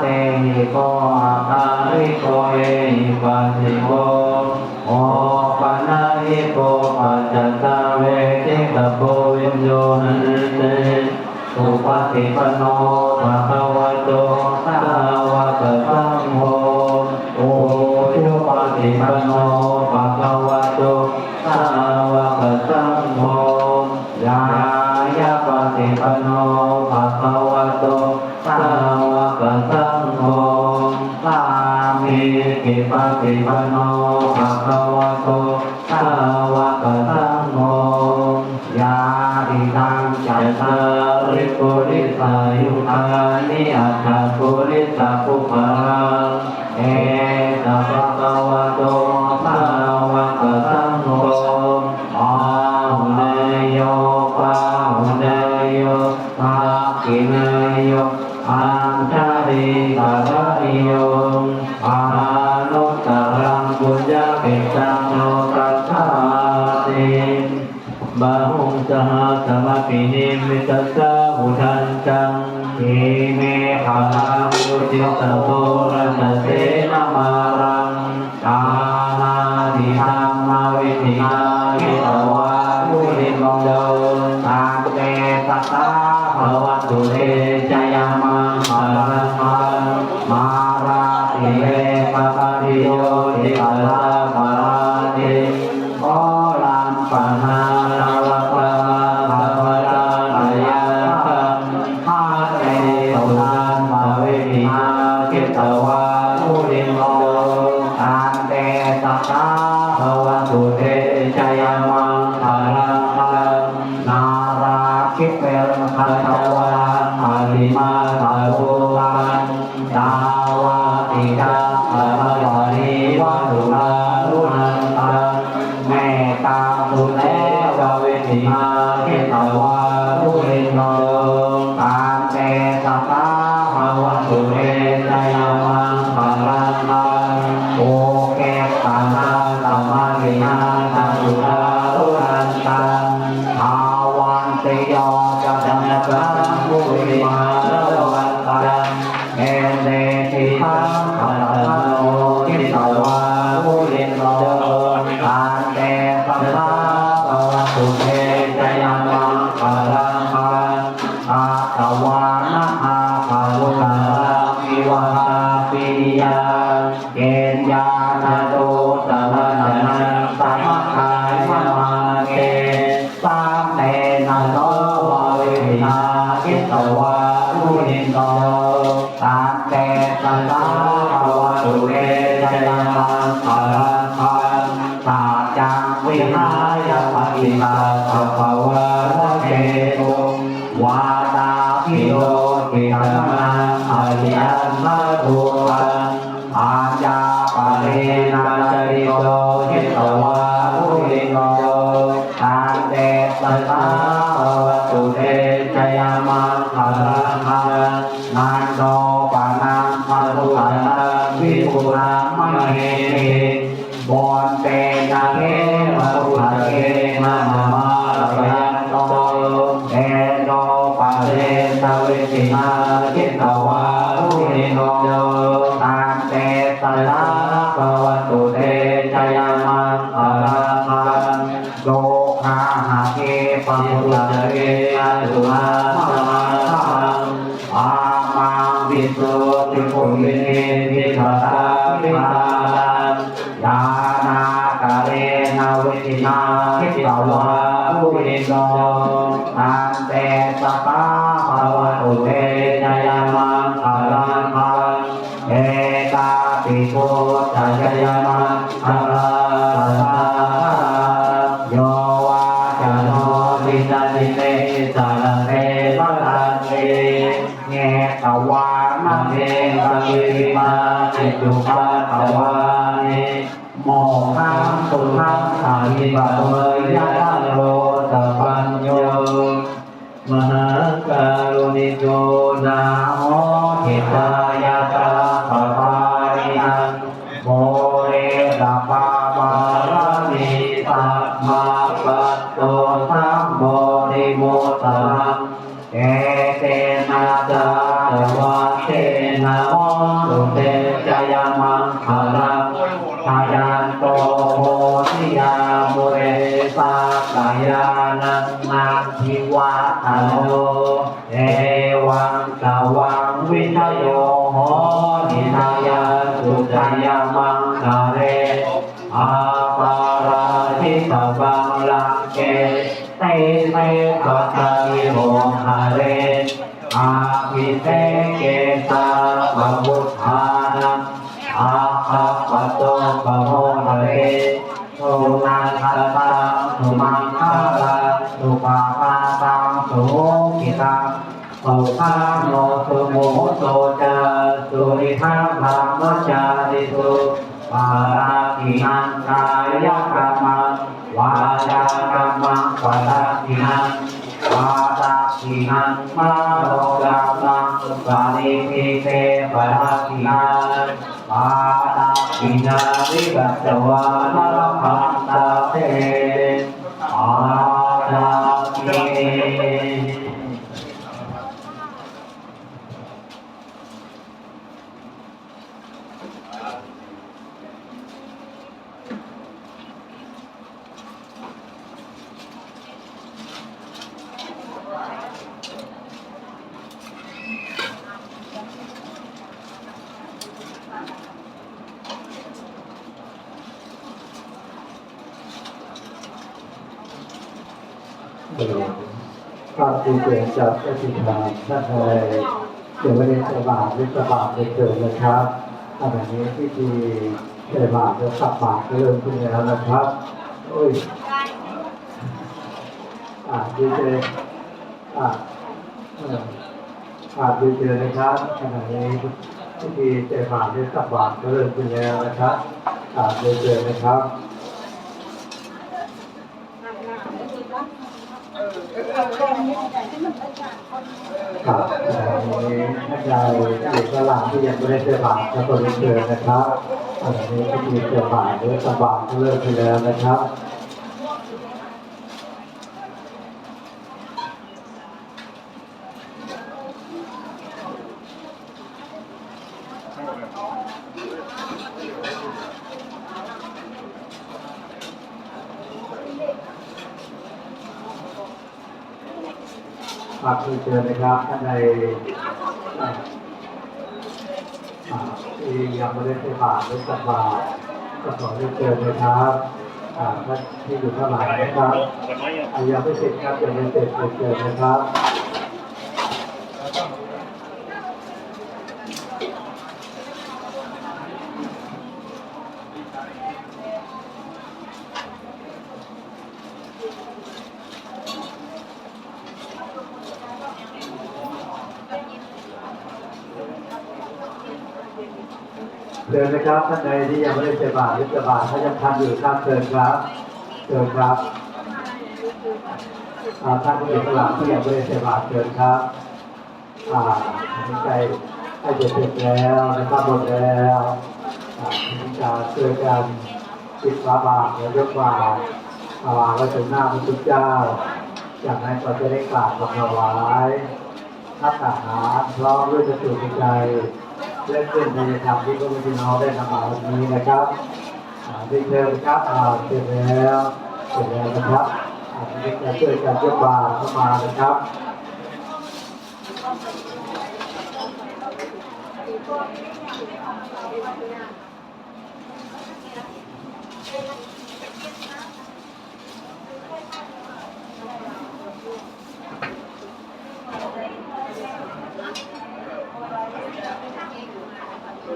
เตหิโกอาคาริโกเอหิปัสสิโกโอปะนะหิโกปัจจตาเวทิตะโพวิญโยหันเตสุปฏิปันโนภะคะวะโต มปินิมิตสะหุทันจังเอเมหาอุจิตโตระนเสนามารังกานาดิธรรมวิธินาคิตวามุนิมงโดตามเตตตาภวตุเต นาคิ ตวามุนิโตตามเตสันตาภวตุเรตจยามังคารังมังตาจังวิหายปฏิตาภาวะรเกตุวาตาพิโยติธรรมะอริยันมาภูตั มารุตังวิปุรังมณีบอนเตนะเกมารุตะเกมะมามาปยันโตเอโนปะเรตะเวทิมาคิตวาภูริโนตันเตสัลาภวตุ นาเวทินาคิตวาภูริโนตันเตสปา มหาการุณิโกนาโมทิตายะตาปะปาริหังโมเรตาปาปารามิตัมมาปัตโตสัมโมนิโมตังเอเตนะจาตวะเทนะโมสุเต ปะโมหะเรสุนันทตังสุมังคาลังสุปาปาตังสุขิตังสุขาโนสุโมโตจาสุริทังธรรมจาริสุปาราตินังกายกรรมังวาจากรรมังปาราตินังวาตาตินังมา วิกัจจวานะพันตาเตอาตา ติความดีเกิดจากอธิษฐานท่านอะไรเดี๋ยววันนี้สบาตรหรือสบาตรเกิดนะครับขณะนี้พิธีใส่บาตรหรือสับบาตรก็เริ่มขึ้นแล้วนะครับโอ้ยอ่าดีเจอ่าเอ่ออ่าดีเจนะครับขณะนี้พิธีใส่บาตรหรือสับบาตรก็เริ่มขึ้นแล้วนะครับอ่าดีเจนะครับ ครับวันนี้ท่านใดอยู่ตลาดที่ยังไม่ได้เจอบาทก็ตัวนี้เชิญนะครับอันนี้ก็มีเจอบาทหรือสบาทก็เลิกไปแล้วนะครับ ฝากคือเชิญนะครับท่านใดอ่าอ่าที่ยังไม่ได้ใช้บาทหรือสับบาทก็ขอเรียนเชิญนะครับอ่าท่านที่อยู่ข้างหลังนะครับอายังไม่เสร็จครับยังไม่เสร็จเรียนเชิญนะครับ เชิญนะครับท่านใดที่ยังไม่ได้ใช้บาทหรือจะบาทถ้ายังทันอยู่ครับเชิญครับเชิญครับท่านที่อยู่ข้างหลังที่ยังไม่ได้ใช้บาทเชิญครับอ่าใจให้จะเสร็จแล้วนะครับหมดแล้วทีนี้จะช่วยกันปิดฝาบาทและยกบาทถวาไว้ถึงหน้าพระพุทธเจ้าจากนั้นก็จะได้กราบถวายทักทหารพร้อมด้วยจะสุขใจ เล่นขึ้นในธรรมที่พระพุทธเจ้าได้นำมาวันนี้นะครับได้เชิญครับเสร็จแล้วเสร็จแล้วนะครับอ่าทีนี้จะช่วยกันยกบาเข้ามานะครับ เ